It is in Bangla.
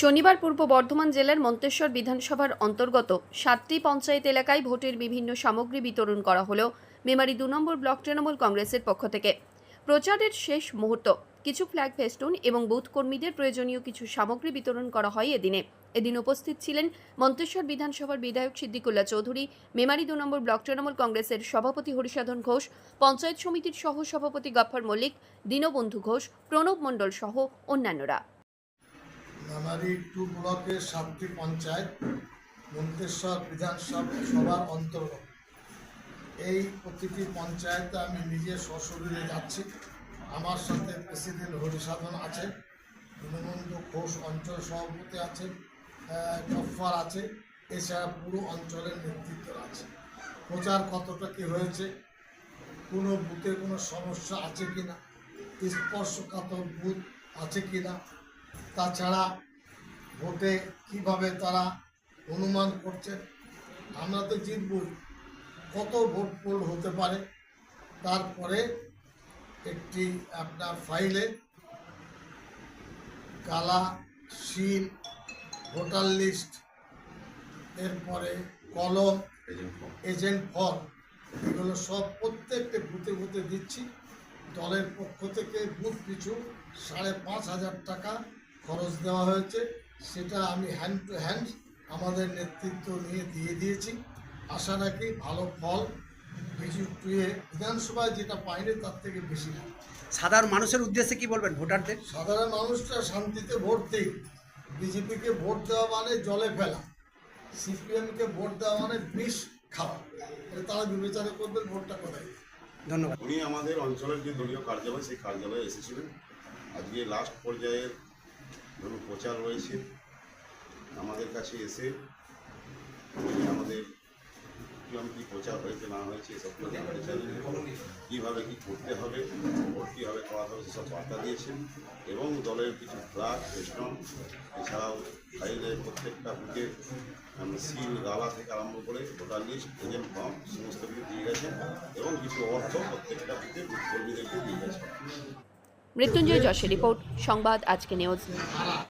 শনিবার পূর্ব বর্ধমান জেলার মন্তেশ্বর বিধানসভার অন্তর্গত সাতটি পঞ্চায়েত এলাকায় ভোটের বিভিন্ন সামগ্রী বিতরণ করা হলো মেমারি দু নম্বর ব্লক তৃণমূল কংগ্রেসের পক্ষ থেকে। প্রচারের শেষ মুহূর্ত, কিছু ফ্ল্যাগ ফেস্টুন এবং বুথ কর্মীদের প্রয়োজনীয় কিছু সামগ্রী বিতরণ করা হয় এদিনে। এদিন উপস্থিত ছিলেন মন্তেশ্বর বিধানসভার বিধায়ক সিদ্দিকুল্লা চৌধুরী, মেমারি দু নম্বর ব্লক তৃণমূল কংগ্রেসের সভাপতি হরিসাধন ঘোষ, পঞ্চায়েত সমিতির সহ সভাপতি গফ্ফর মল্লিক, দীনবন্ধু ঘোষ, প্রণব মণ্ডল সহ অন্যান্যরা। মেমারি টু ব্লকের সাতটি পঞ্চায়েত, মন্তেশ্বর বিধানসভা সভার অন্তর্গত। এই প্রতিটি পঞ্চায়েতে আমি নিজে সশরীরে যাচ্ছি। আমার সাথে প্রেসিডেন্ট হরিসাধন আছে, দীনবন্ধু ঘোষ অঞ্চল সভাপতি আছে গফ্ফার আছে, এছাড়া পুরো অঞ্চলের নেতৃত্ব আছে। প্রচার কতটা কি হয়েছে, কোনো বুথে কোনো সমস্যা আছে কি না স্পর্শকাতর বুথ আছে কিনা তাছাড়া ভোটে কীভাবে তারা অনুমান করছেন আমরা তো জিতবই। কত ভোট পোল হতে পারে? তারপরে একটি আপনার ফাইলে কালা শিল ভোটার লিস্ট এরপরে কলম এজেন্ট ফর্ম এগুলো সব প্রত্যেকটা বুথে বুথে দিচ্ছি। দলের পক্ষ থেকে বুথ পিছু সাড়ে পাঁচ হাজার টাকা খরচ দেওয়া হয়েছে সেটা আমি হ্যান্ড টু হ্যান্ড আমাদের নেতৃত্ব নিয়ে দিয়ে দিয়েছি। আশা রাখি ভালো ফল বিজু টুয়ে বিধানসভায় যেটা পাইনি তার থেকে বেশি না। সাধারণ মানুষের উদ্দেশ্যে কি বলবেন ভোটারদের? সাধারণ মানুষরা শান্তিতে ভোট দিক বিজেপিকে ভোট দেওয়া মানে জলে ফেলা। সিপিএমকে ভোট দেওয়া মানে বিষ খাওয়া। এটা তারা বিবেচনা করবেন ভোটটা কোথায়। ধন্যবাদ। উনি আমাদের অঞ্চলের যে দলীয় কার্যালয় সেই কার্যালয়ে এসেছিলেন। আজকে লাস্ট পর্যায়ের ধরুন প্রচার রয়েছে, আমাদের কাছে এসে আমাদের কিরম কী প্রচার হয়েছে, না হয়েছে এসবগুলো জানতে কীভাবে কী করতে হবে ভোট কীভাবে করা হবে, সেসব বার্তা দিয়েছেন। এবং দলের কিছু ফ্লাগ ফেস্টন এছাড়াও ফাইলে প্রত্যেকটা বুথে সিল গালা থেকে আরম্ভ করে ভোটার লিস্ট, এজেন্ট ফর্ম, সমস্ত কিছু দিয়ে গেছেন এবং কিছু অর্থ প্রত্যেকটা বুথ কর্মীদেরকে দিয়ে গেছেন। মৃত্যুঞ্জয় যশের রিপোর্ট, সংবাদ আজকে নিউজ।